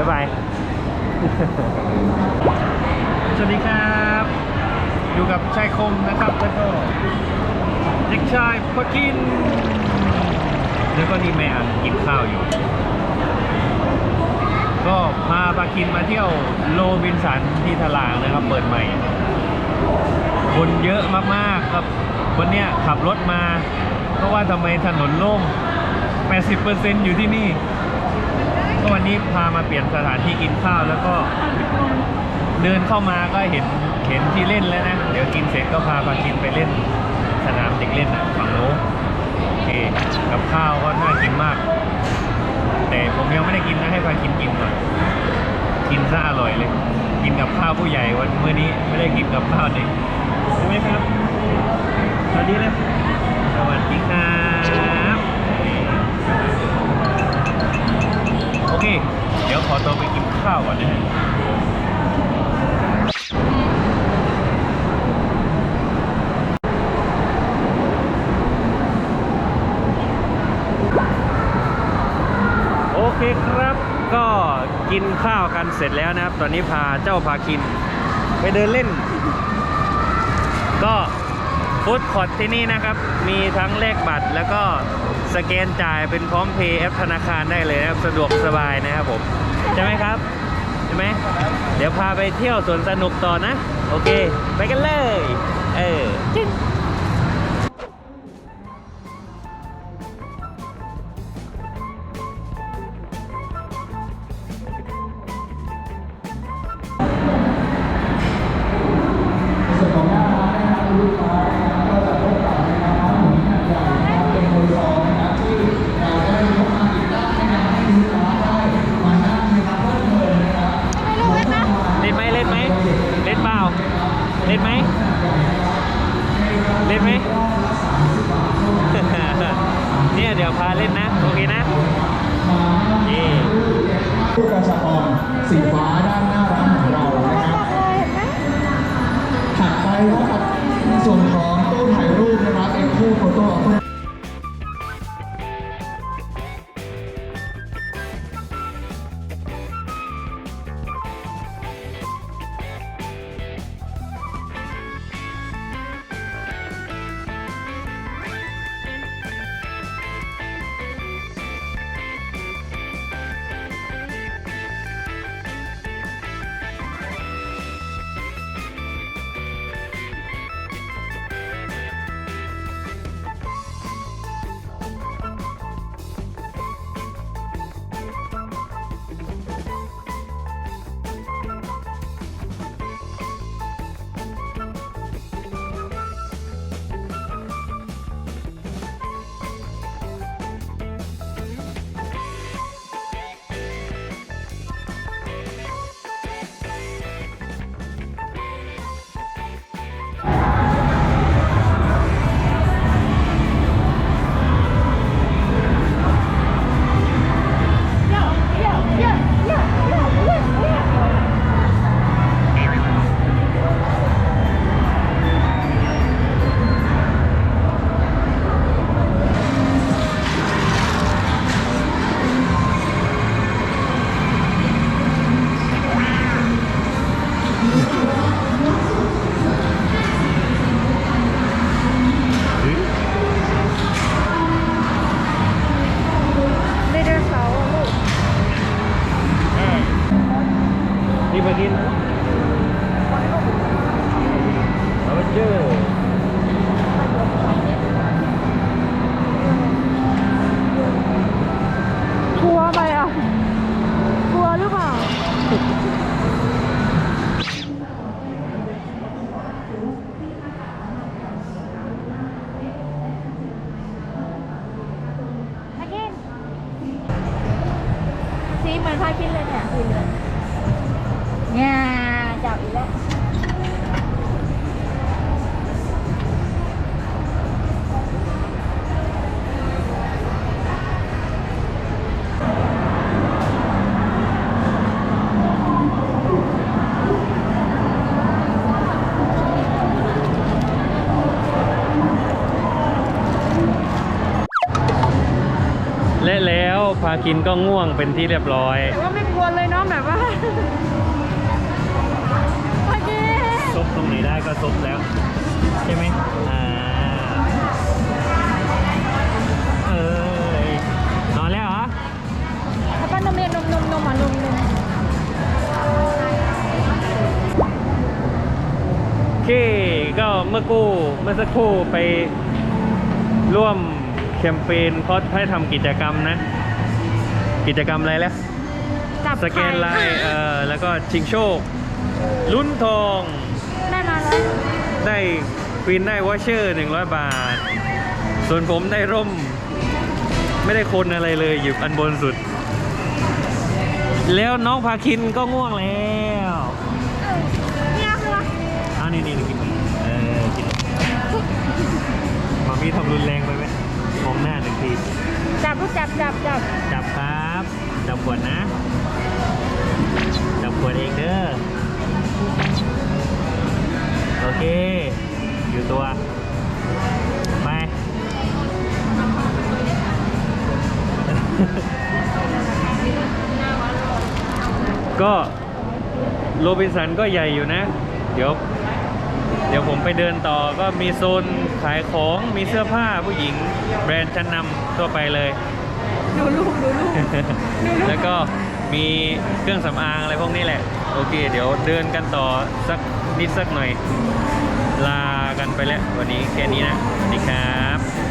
บ๊ายบาย สวัสดีครับ อยู่กับชายคมนะครับแล้วก็เด็กชายพอกิน แล้วก็นี่แม่อังกินข้าวอยู่ ก็พาปาคินมาเที่ยวโลบินสันที่ทลางนะครับ เปิดใหม่ คนเยอะมากๆครับ วันเนี้ยขับรถมาเพราะว่าทำไมถนนโล่ง80%อยู่ที่นี่ ก็วันนี้พามาเปลี่ยนสถานที่กินข้าวแล้วก็เดินเข้ามาก็เห็นเห็นที่เล่นแล้วนะ เดี๋ยวกินเสร็จก็พาปาคินไปเล่น สนามเด็กเล่นอะฝั่งโน้นโอเคกับข้าวก็น่ากินมาก แต่ผมยังไม่ได้กินนะให้พาคินกินก่อนกินซะอร่อยเลย กินกับข้าวผู้ใหญ่วันมื้อนี้ไม่ได้กินกับข้าวเด็กใช่ไหมครับสวัสดีเลยสวัสดีครับ เค เดี๋ยวขอตัวไปกินข้าวก่อนนะฮะโอเคครับ ก็กินข้าวกันเสร็จแล้วนะครับ ตอนนี้พาเจ้าพาคิน ไปเดินเล่น ก็ฟู้ดคอร์ทที่นี่นะครับ มีทั้งเลขบัตรแล้วก็ สแกนจ่ายเป็นพร้อมเพย์แอปธนาคารได้เลยนะครับสะดวกสบายนะครับผมใช่ไหมครับใช่ไหมเดี๋ยวพาไปเที่ยวสวนสนุกต่อนะ โอเค ไปกันเลย เออ สีเหมือนพากินเลยเนี่ยสีเหลืองเนี่ยจับอีกแล้ว พากินก็ง่วงเป็นที่เรียบร้อย แต่ว่าไม่กลัวนเลยเนาะแบบว่าโอเคซบตรงไหนได้ก็ซบแล้ว ใช่ไหมอ่าเอยนอนแล้วเหรอแล้วก็นมเรียนนมนมนมอะนมนมโอเคก็เมื่อกู้เมื่อสักครู่ไปร่วมแคมเปญเขาให้ทำกิจกรรมนะ กิจกรรมอะไรแล้ว จับสแกนไลน์เอ่อแล้วก็ชิงโชค ลุ้นทอง ได้มาแล้วได้ควีนได้วอชเชอร์100 บาท ส่วนผมได้ร่ม ไม่ได้คนอะไรเลยอยู่อันบนสุด แล้วน้องพาคินก็ง่วงแล้วเนี่ยคือว่าอ้าวนี่นี่กินเออกินมามีทำรุนแรงไปไหมมองหน้าหนึ่งที จับลูกจับจับจับจับครับ จับขวดนะ จับขวดเองเด้อ โอเค อยู่ตัว ไป ก็โรบินสันก็ใหญ่อยู่นะ เดี๋ยว เดี๋ยวผมไปเดินต่อก็มีโซนขายของมีเสื้อผ้าผู้หญิง แบรนด์ชั้นนำทั่วไปเลยดูลูกดูลูกแล้วก็มีเครื่องสำอางอะไรพวกนี้แหละ โอเค เดี๋ยวเดินกันต่อสักนิดสักหน่อย ลากันไปแล้ววันนี้แค่นี้นะ สวัสดีครับ